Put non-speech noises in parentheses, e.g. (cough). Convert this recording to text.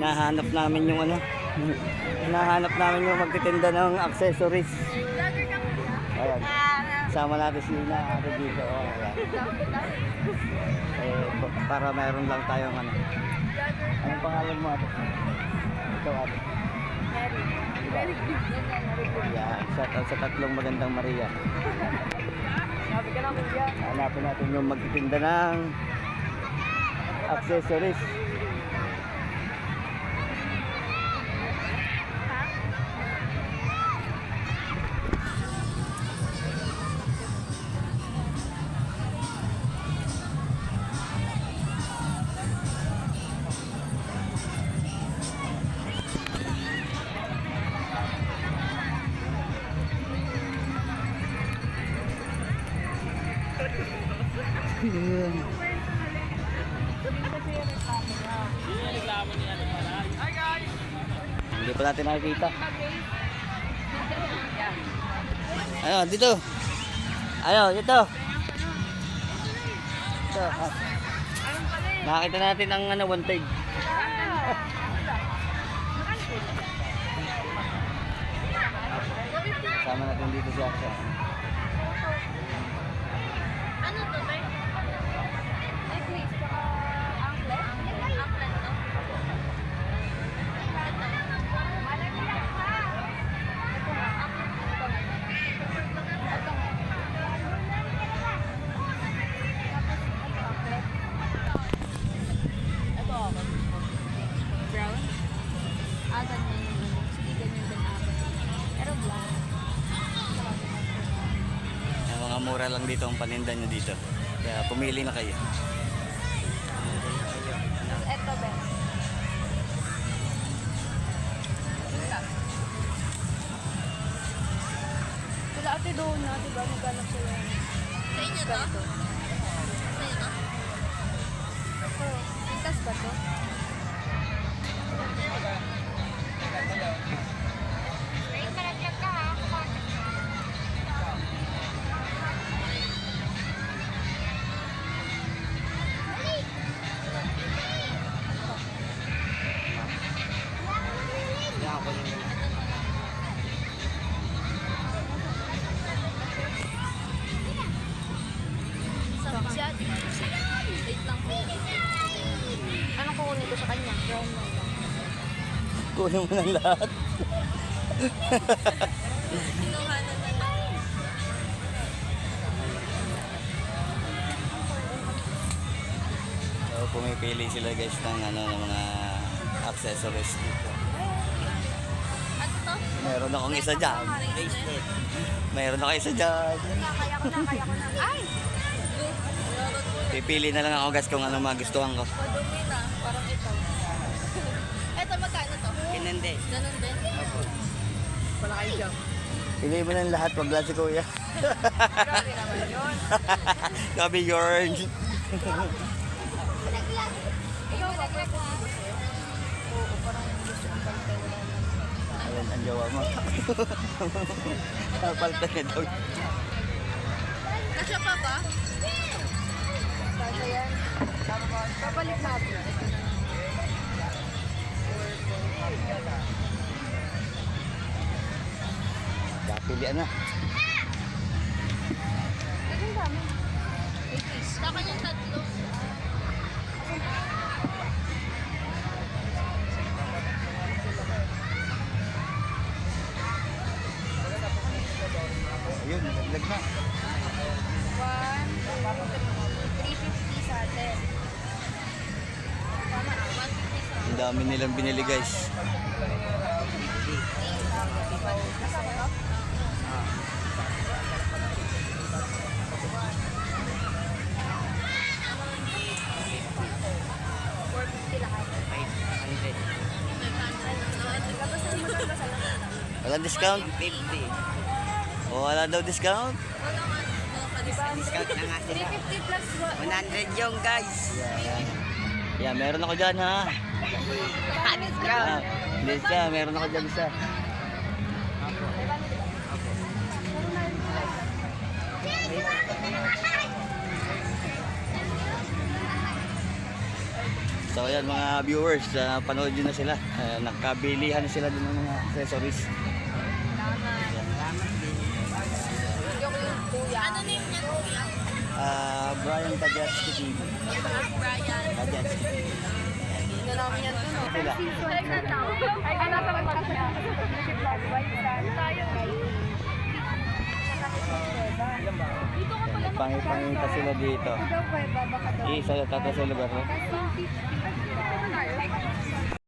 Nahanap namin yung ano. Nahanap namin yung magtitinda ng accessories. Ayan. Sama natin si Ina ate dito. Oh, ayan. Eh, pa- para mayroon lang tayong ano. Anong pangalan mo ate? Ikaw ate. Yan, shout out sa tatlong magandang Maria. Hanapin natin yung magtitinda ng accessories. Ayan. Hindi pa natin nakikita. Ano, dito. Ano, dito. Dito. ah. Nakita natin ang ano, one tag. Sama natin dito si Asya. Mura lang dito ang paninda nyo dito. Kaya pumili na kayo. Eto, Ben. Sila ate doon na, di ba? Maghanap sila. Sa inyo to? Sa inyo to? Ito. Ligtas ba to? Kunin mo ng lahat. Kinuhanan na lang. So, pumipili sila guys ng ano ng mga accessories dito. Ano to? Meron akong isa dyan. Bracelet. Meron ako isa dyan. Kaya ko na, kaya ko na. Ay! Pipili na lang ako guys kung ano magustuhan ko. Madumi na. Parang ito. Kinindi. Ganun din? Wala kayo dyan. Pili mo ng lahat, wag lang si kuya. (laughs) Grabe naman yun. Sabi yun. Ikaw ba? pwede mo? Oo, parang gusto kong pagtay. Wala lang. Ayan, ang jawa mo. (laughs) Napalta na daw. Kasya pa ba? Kasya yan. Kapilian na. Ang dami. Sa kanyang tatlo. Ayun, nalaglag na. One, two, 350 sa atin. Tama, 150 sa Ang dami nilang binili guys. Walang discount? 50. O wala daw discount? Discount na nga sila. 350 plus what? 100 yung guys. Yeah, yeah. Yeah, meron ako dyan ha. Discount. Ah, Hindi siya, meron ako dyan isa. So ayan mga viewers, uh, panood nyo na sila. Uh, nakabilihan na sila din ng mga accessories. Ano name niya kuya? Ah, Brian Tajatsky TV. Brian. Tajatsky. Ano namin yan no? Sila. Dito ka pala Pangipangita sila dito. Isa tata sa lugar no? Kasi 50.